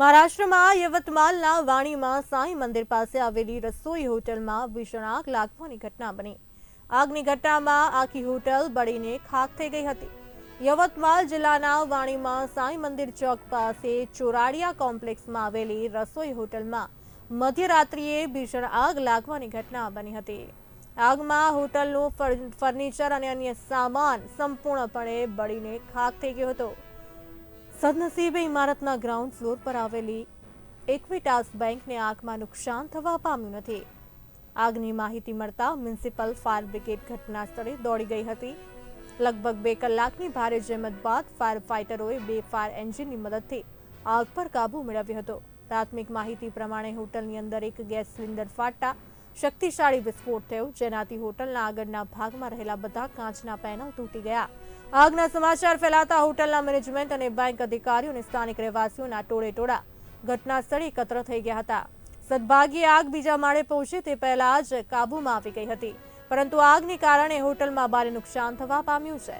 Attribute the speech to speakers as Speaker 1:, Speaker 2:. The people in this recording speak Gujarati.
Speaker 1: મહારાષ્ટ્રમાં યવતમાલના વાણીમાં સાંઈ મંદિર પાસે આવેલી રસોઈ હોટલમાં ભીષણ આગ લાગવાની ઘટના બની. આગની ઘટનામાં આખી હોટલ બળીને ખાખ થઈ ગઈ હતી. યવતમાલ જિલ્લાના વાણીમાં સાંઈ મંદિર ચોક પાસે ચોરાડિયા કોમ્પ્લેક્સમાં આવેલી રસોઈ હોટલમાં મધ્યરાત્રિએ ભીષણ આગ લાગવાની ઘટના બની હતી. આગમાં હોટલનું ફર- ફર્નિચર અને અન્ય સામાન સંપૂર્ણપણે બળીને ખાખ થઈ ગયો હતો. સદનસીબે ઇમારતના ગ્રાઉન્ડ ફ્લોર પર આવેલી એક્વિટાસ બેંકને આગમાં નુકસાન થવા પામ્યું નથી. આગની માહિતી મળતા મ્યુનિસિપલ ફાયર બ્રિગેડ ઘટના સ્થળે દોડી ગઈ હતી. લગભગ બે કલાકની ભારે જહેમત બાદ ફાયર ફાઇટરોએ બે ફાયર એન્જિનની મદદથી આગ પર કાબૂ મેળવ્યો હતો. પ્રાથમિક માહિતી પ્રમાણે હોટલની અંદર એક ગેસ સિલિન્ડર ફાટતા શક્તિશાળી વિસ્ફોટ થયો. જેનાથી હોટલના આગળના ભાગમાં રહેલા બધા કાચના પેનલ તૂટી ગયા. આગના સમાચાર ફેલાતા હોટલના મેનેજમેન્ટ અને બેંક અધિકારીઓ અને સ્થાનિક રહેવાસીઓના ટોળે ટોળા ઘટના સ્થળે એકત્ર થઈ ગયા હતા. સદભાગ્યે આગ બીજા માળે પહોંચે તે પહેલા જ કાબૂમાં આવી ગઈ હતી. પરંતુ આગને કારણે હોટલમાં ભારે નુકસાન થવા પામ્યું છે.